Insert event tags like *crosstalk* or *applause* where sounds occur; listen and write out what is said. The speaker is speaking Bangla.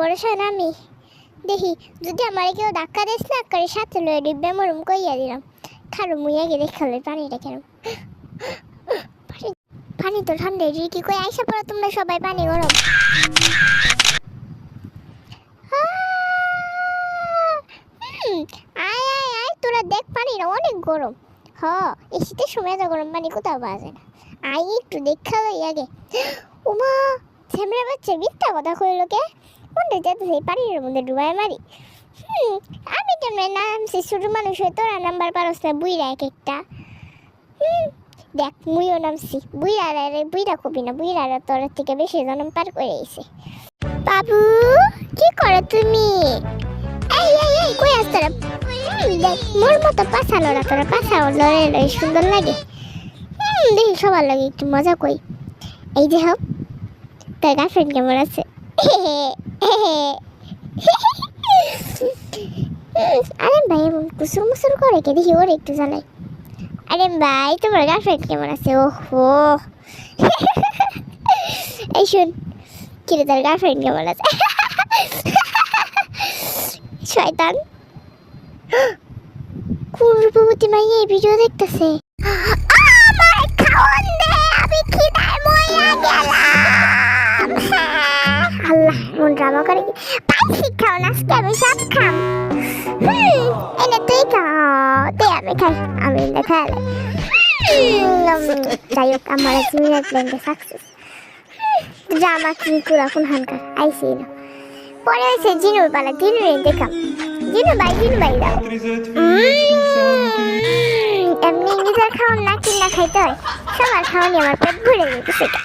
ভরসা না আমি। দেখি, যদি আমার কেউ ধাক্কা দিস না, করে সাথে লয়ে ডিব্বে মরম কইয়া দিলাম। খারো, মুই আগে দেখালে পানিটা কেন পানি পানি তো ঠান্ডা এটি কি কই আইসা পড়ো, তোমরা সবাই পানি গরম। আয় আয় আয়, তোরা দেখ পানিটা অনেক গরম। হ, এই শীতের সময় এত গরম পানি কোথাও পাওয়া যায় না। আই একটু দেখা লই আগে। উমা ছেমড়া বাচ্চা মিথ্যা কথা কইলো কে? মনে যাতে সেই পানির মধ্যে ডুবাই মারি। হুম, আমি কেমন নামছি ছোট মানুষ হয়ে তোরা নাম্বার পারস না বুইরা এক একটা। হুম, দেখ, মুইও নামছি। বুইরা রে বুইরা কবি না বুইরা তোর থেকে বেশি জনম পার করে এসে বাবু, কি করো তুমি? এই এই এই, কই আস তোরা? দেখ, মোর মতো পাছা লড়া তোরা, পাছা লড়ে লড়ে সুন্দর লাগে। হুম, দেখি সবার লাগে একটু মজা কই এই যে হোক তোর গার্লফ্রেন্ড কেমন আছে? *laughs* আরে ভাই কুসুর মুসুর করে কে? দেখি ওর একটু জ্বালাই। আরে ভাই, তোমার গার্লফ্রেন্ড কেমন আছে? ওহো। এই শুন কিরে তোর গার্লফ্রেন্ড কেমন আছে? শয়তান। কুরবতী মাইয়া এই ভিডিও দেখতেছে। করে পাইছি খাও না আজকে আমি সব খাম এনে তুই খাও দে আমি খাই, আমি না খাইলে যাই হোক, আমার জিনিয়ার প্ল্যানটা সাকসেস জামা কি কুড়া কোন হানকা আইসি না পরে হয়েছে জিনুর পালা জিনুরে দেখাম জিনু ভাই জিনু ভাই দাও এমনি নিজের খাওয়ান না কিনা খাইতে হয়। সবার খাওয়ানি আমার পেট ভরে যেতেছে